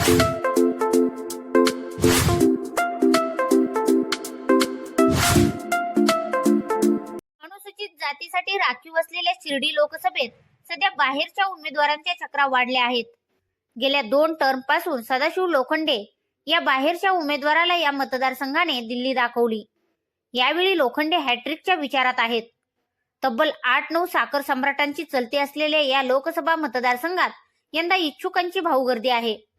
अनुसूचित जातीसाठी राखीव असलेल्या शिर्डी लोकसभेत सध्या बाहेरच्या उमेदवारांच्या चक्रा वाढल्या आहेत. गेल्या दोन टर्मपासून सदाशिव लोखंडे या बाहेरच्या उमेदवाराला या मतदारसंघाने दिल्ली दाखवली. यावेळी लोखंडे हॅट्रिकच्या विचारात आहेत. तब्बल आठ नऊ साखर सम्राटांची चलती असलेल्या या लोकसभा मतदारसंघात यंदा इच्छुकांची भाऊगर्दी आहे.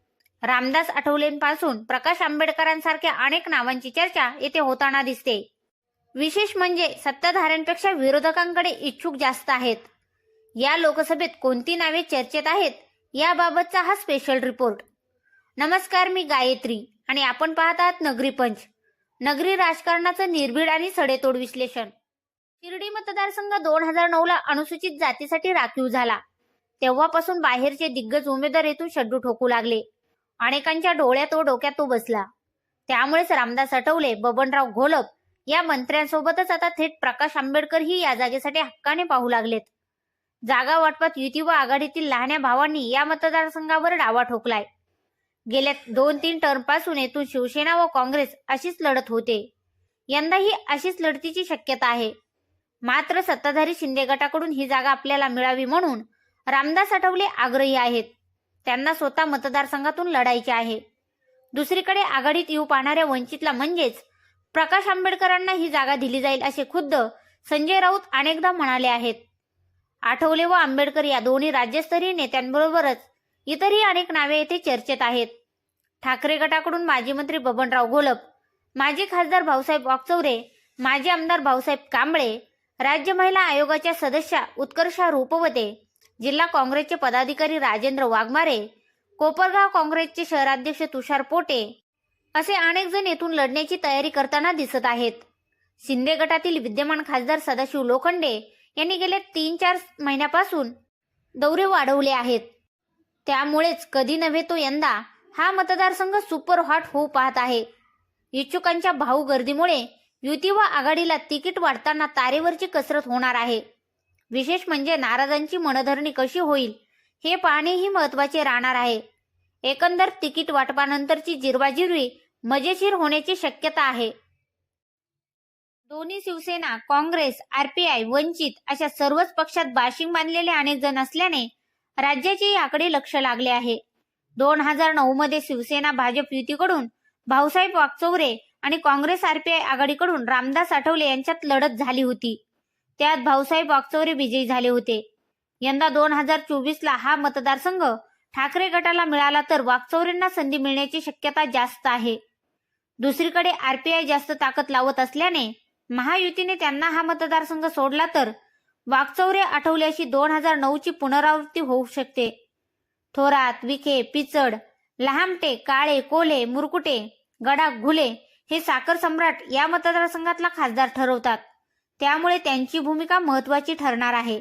रामदास आठवलेंपासून प्रकाश आंबेडकरांसारख्या अनेक नावांची चर्चा येथे होताना दिसते. विशेष म्हणजे सत्ताधाऱ्यांपेक्षा विरोधकांकडे इच्छुक जास्त आहेत. या लोकसभेत कोणती नावे चर्चेत आहेत याबाबतचा हा स्पेशल रिपोर्ट नमस्कार मी गायत्री आणि आपण पाहत आहात नगरी पंच. नगरी राजकारणाचं निर्भीड आणि सडेतोड विश्लेषण. शिर्डी मतदारसंघ दोन हजार नऊ ला अनुसूचित जातीसाठी राखीव झाला. तेव्हापासून बाहेरचे दिग्गज उमेदवार येथून शड्डू ठोकू लागले. अनेकांच्या डोळ्यात व डोक्यात तो बसला. त्यामुळेच रामदास आठवले बबनराव घोलप या मंत्र्यांसोबतच आता थेट प्रकाश आंबेडकर ही या जागेसाठी हक्काने पाहू लागलेत. जागा वाटपात युती व आघाडीतील लहान्या भावांनी या मतदारसंघावर डावा ठोकलाय. गेल्या दोन तीन टर्मपासून येथून शिवसेना व काँग्रेस अशीच लढत होते. यंदाही अशीच लढतीची शक्यता आहे. मात्र सत्ताधारी शिंदे गटाकडून ही जागा आपल्याला मिळावी म्हणून रामदास आठवले आग्रही आहेत. त्यांना स्वतः मतदारसंघातून लढायचे आहे. दुसरीकडे आघाडीत येऊ पाहणाऱ्या वंचितला म्हणजेच प्रकाश आंबेडकरांना ही जागा दिली जाईल असे खुद्द संजय राऊत अनेकदा म्हणाले आहेत. आठवले व आंबेडकर या दोन्ही राज्यस्तरीय नेत्यांबरोबरच इतरही अनेक नावे येथे चर्चेत आहेत. ठाकरे गटाकडून माजी मंत्री बबनराव घोलप माजी खासदार भाऊसाहेब वाकचौरे माजी आमदार भाऊसाहेब कांबळे राज्य महिला आयोगाच्या सदस्या उत्कर्षा रूपवते जिल्हा काँग्रेसचे पदाधिकारी राजेंद्र वाघमारे कोपरगाव काँग्रेसचे शहराध्यक्ष तुषार पोटे असे अनेक जण येथून लढण्याची तयारी करताना दिसत आहेत. शिंदे गटातील विद्यमान खासदार सदाशिव लोखंडे यांनी गेल्या तीन चार महिन्यापासून दौरे वाढवले आहेत. त्यामुळेच कधी नव्हे तो यंदा हा मतदारसंघ सुपर हॉट होऊ पाहत आहे. इच्छुकांच्या भाऊ गर्दीमुळे युती व आघाडीला तिकीट वाढताना तारेवरची कसरत होणार आहे. विशेष म्हणजे नाराजांची मनधरणी कशी होईल हे पाहणेही महत्त्वाचे राहणार आहे. एकंदर तिकीट वाटपानंतरची जिरवाजिरवी मजेशीर होण्याची शक्यता आहे. दोन्ही शिवसेना काँग्रेस आरपीआय वंचित अशा सर्वच पक्षात बाशिंग बांधलेले अनेक जण असल्याने राज्याचे याकडे लक्ष लागले आहे. दोन हजार नऊ मध्ये शिवसेना भाजप युतीकडून भाऊसाहेब वाकचौरे आणि काँग्रेस आरपीआय आघाडीकडून रामदास आठवले यांच्यात लढत झाली होती. त्यात भाऊसाहेब वाकचौरे विजयी झाले होते. यंदा दोन हजार चोवीसला हा मतदारसंघ ठाकरे गटाला मिळाला तर वाकचौरेंना संधी मिळण्याची शक्यता जास्त आहे. दुसरीकडे आरपीआय जास्त ताकद लावत असल्याने महायुतीने त्यांना हा मतदारसंघ सोडला तर वागचौरे आठवल्याशी दोन हजार नऊची पुनरावृत्ती होऊ शकते. थोरात विखे पिचड लहामटे काळे कोले मुरकुटे गडा घुले हे साखर सम्राट या मतदारसंघातला खासदार ठरवतात. त्यामुळे त्यांची भूमिका महत्वाची ठरणार आहे.